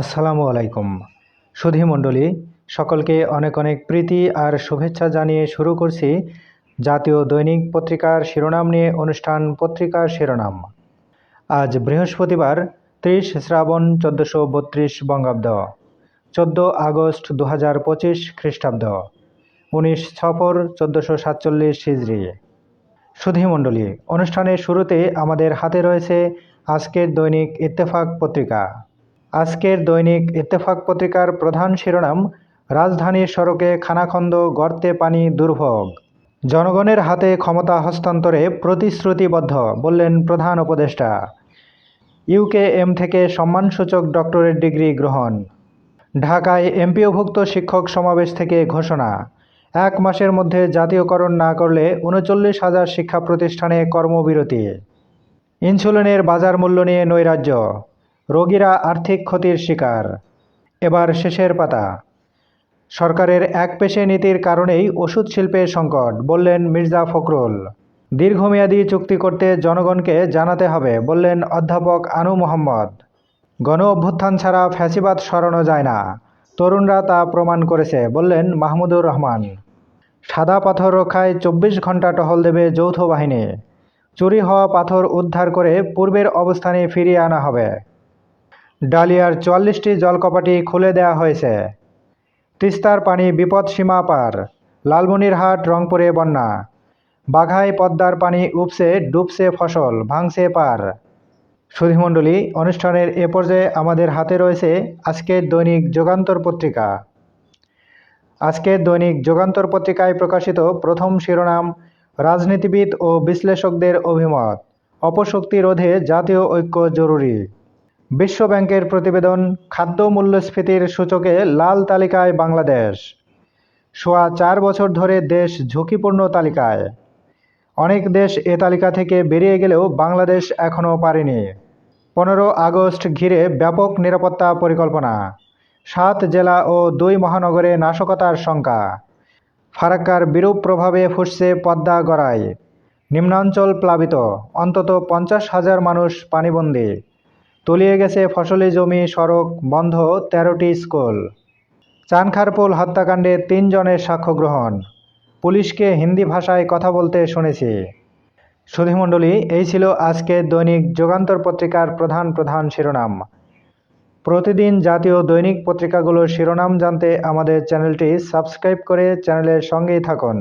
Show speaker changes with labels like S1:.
S1: আসসালামু আলাইকুম। সুধী মণ্ডলী, সকলকে অনেক অনেক প্রীতি আর শুভেচ্ছা জানিয়ে শুরু করছি জাতীয় দৈনিক পত্রিকার শিরোনাম নিয়ে অনুষ্ঠান পত্রিকার শিরোনাম। আজ বৃহস্পতিবার, ত্রিশ শ্রাবণ চোদ্দোশো বত্রিশ বঙ্গাব্দ, চোদ্দ আগস্ট দু হাজার পঁচিশ খ্রিস্টাব্দ, উনিশ ছপর চোদ্দোশো সাতচল্লিশ হিজড়ি। সুধী মণ্ডলী, অনুষ্ঠানের শুরুতে আমাদের হাতে রয়েছে আজকের দৈনিক ইত্তেফাক পত্রিকা। আজকের দৈনিক ইত্তেফাক পত্রিকার প্রধান শিরোনাম, রাজধানীর সড়কে খানাখন্দ গর্তে পানি দুর্ভোগ। জনগণের হাতে ক্ষমতা হস্তান্তরে প্রতিশ্রুতিবদ্ধ, বললেন প্রধান উপদেষ্টা। ইউকেএম থেকে সম্মানসূচক ডক্টরেট ডিগ্রি গ্রহণ। ঢাকায় এমপিওভুক্ত শিক্ষক সমাবেশ থেকে ঘোষণা। এক মাসের মধ্যে জাতীয়করণ না করলে উনচল্লিশ হাজার শিক্ষা প্রতিষ্ঠানে কর্মবিরতি। ইনসুলিনের বাজার মূল্য নিয়ে নৈরাজ্য। রোগীরা আর্থিক ক্ষতির শিকার। এবার শেষের পাতা। সরকারের এক পেশে নীতির কারণেই ওষুধ শিল্পে সংকট, বললেন মির্জা ফখরুল। দীর্ঘমেয়াদী চুক্তি করতে জনগণকে জানাতে হবে, বললেন অধ্যাপক আনু মোহাম্মদ। গণ অভ্যুত্থান ছাড়া ফ্যাসিবাদ সরানো যায় না। তরুণরা তা প্রমাণ করেছে, বললেন মাহমুদুর রহমান। সাদা পাথর রক্ষায় চব্বিশ ঘণ্টা টহল দেবে যৌথ বাহিনী। চুরি হওয়া পাথর উদ্ধার করে পূর্বের অবস্থানে ফিরিয়ে আনা হবে। ডালিয়ার চুয়াল্লিশটি জলকপাটি খুলে দেওয়া হয়েছে। তিস্তার পানি বিপদ সীমা পার, লালমনিরহাট, রংপুরে বন্যা। বাঘায় পদ্মার পানি উপসে ডুবছে ফসল, ভাঙছে পার। সুধীমণ্ডলী অনুষ্ঠানের এ পর্যায়ে আমাদের হাতে রয়েছে আজকের দৈনিক যুগান্তর পত্রিকা। আজকের দৈনিক যুগান্তর পত্রিকায় প্রকাশিত প্রথম শিরোনাম, রাজনীতিবিদ ও বিশ্লেষকদের অভিমত, অপশক্তি রোধে জাতীয় ঐক্য জরুরি। বিশ্বব্যাংকের প্রতিবেদন, খাদ্য মূল্যস্ফীতির সূচকে লাল তালিকায় বাংলাদেশ। সোয়া চার বছর ধরে দেশ ঝুঁকিপূর্ণ তালিকায়। অনেক দেশ এ তালিকা থেকে বেরিয়ে গেলেও বাংলাদেশ এখনও পারেনি। পনেরো আগস্ট ঘিরে ব্যাপক নিরাপত্তা পরিকল্পনা। সাত জেলা ও দুই মহানগরে নাশকতার শঙ্কা। ফারাক্কার বিরূপ প্রভাবে ফুসছে পদ্মা গড়ায় নিম্নাঞ্চল প্লাবিত। অন্তত পঞ্চাশ হাজার মানুষ পানিবন্দী। তলিয়ে গেছে ফসলি জমি, সড়ক বন্ধ, তেরোটি স্কুল। চানখারপুল হত্যাকাণ্ডে তিনজনের সাক্ষ্য গ্রহণ। পুলিশকে হিন্দি ভাষায় কথা বলতে শুনেছি। সুধীমণ্ডলী, এই ছিল আজকে দৈনিক যুগান্তর পত্রিকার প্রধান প্রধান শিরোনাম। প্রতিদিন জাতীয় দৈনিক পত্রিকাগুলোর শিরোনাম জানতে আমাদের চ্যানেলটি সাবস্ক্রাইব করে চ্যানেলের সঙ্গেই থাকুন।